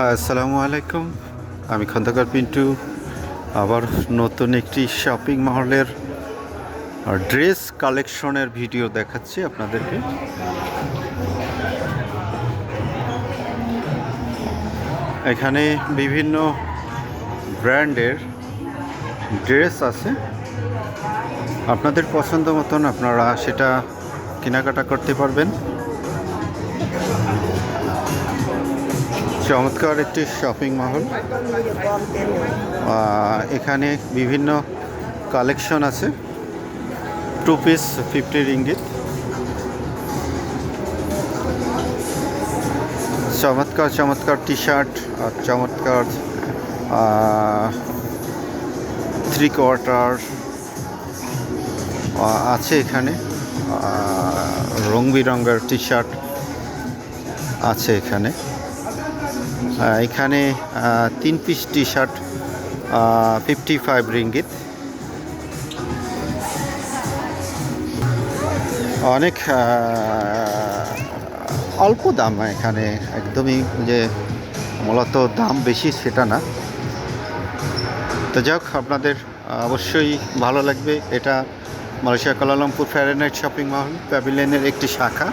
হ্যাঁ আসসালামু আলাইকুম আমি খন্দকার পিন্টু, আবার নতুন একটি শপিং মহলের ড্রেস কালেকশনের ভিডিও দেখাচ্ছি আপনাদেরকে। এখানে বিভিন্ন ব্র্যান্ডের ড্রেস আছে। আপনাদের পছন্দ মতন আপনারা সেটা কেনাকাটা করতে পারবেন। চমৎকার একটি শপিং মহল এখানে বিভিন্ন কালেকশন আছে। টু পিস ফিফটি রিঙ্গিত চমৎকার চমৎকার টি শার্ট আর চমৎকার থ্রি কোয়ার্টার আছে এখানে। রং বিরঙ্গের টি শার্ট আছে এখানে। এখানে তিন piece T shirt fifty five ringgit অনেক অল্প দাম এখানে, একদমই যে মূলত দাম বেশি সেটা না। তো যাক, আপনাদের অবশ্যই ভালো লাগবে। এটা মালয়েশিয়া কালালামপুর ফ্যারেনাইট শপিং মহল প্যাভিলিয়নের একটি শাখা।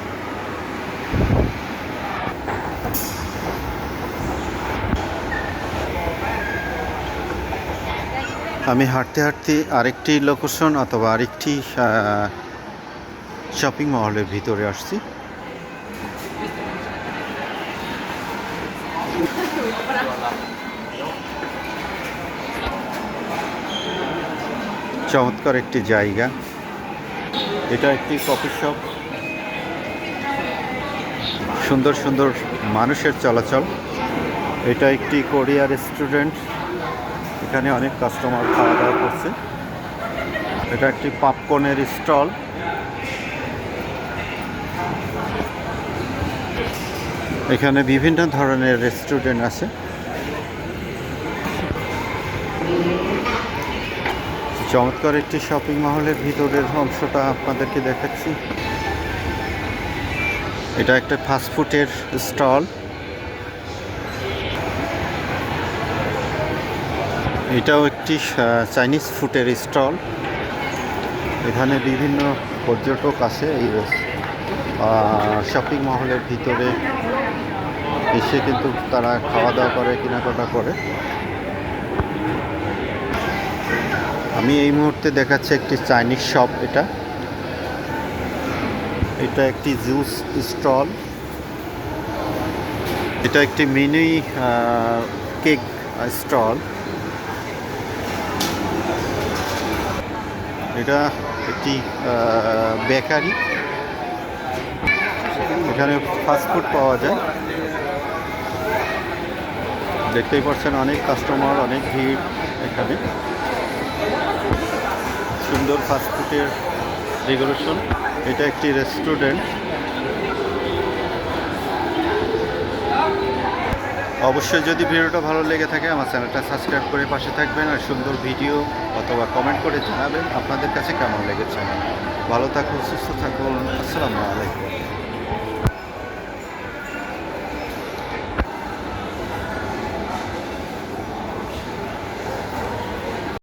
আমি হাঁটতে হাঁটতে আরেকটি লোকেশন অথবা আরেকটি শপিং মহলের ভিতরে আসছি। চমৎকার একটি জায়গা। এটা একটি কফি শপ সুন্দর সুন্দর মানুষের চলাচল। এটা একটি কোরিয়া রেস্টুরেন্ট এখানে অনেক কাস্টমার খাওয়া দাওয়া করছে। এটা একটি পাপকর্নের স্টল এখানে বিভিন্ন ধরনের রেস্টুরেন্ট আছে। চমৎকার একটি শপিং মহলের ভিতরের অংশটা আপনাদেরকে দেখাচ্ছি। এটা একটা ফাস্টফুডের স্টল এটাও একটি চাইনিজ ফুডের স্টল। এখানে বিভিন্ন পর্যটক আছে এই শপিং মহলের ভিতরে এসে কিন্তু তারা খাওয়া দাওয়া করে, কেনাকাটা করে। আমি এই মুহূর্তে দেখাচ্ছি একটি চাইনিজ শপ এটা। এটা একটি জুস স্টল। এটা একটি মিনি কেক স্টল। এটা একটি বেকারি। এখানে ফাস্টফুড পাওয়া যায়। দেখতেই পাচ্ছেন অনেক কাস্টমার অনেক ভিড় এখানে। সুন্দর ফাস্টফুডের রেগুলেশন এটা একটি রেস্টুরেন্ট অবশ্যই যদি ভিডিওটা ভালো লেগে থাকে, আমার চ্যানেলটা সাবস্ক্রাইব করে পাশে থাকবেন আর সুন্দর ভিডিও অথবা কমেন্ট করে জানাবেন আপনাদের কাছে কেমন লেগেছে। ভালো থাকুন, সুস্থ থাকুন, আসসালামু আলাইকুম।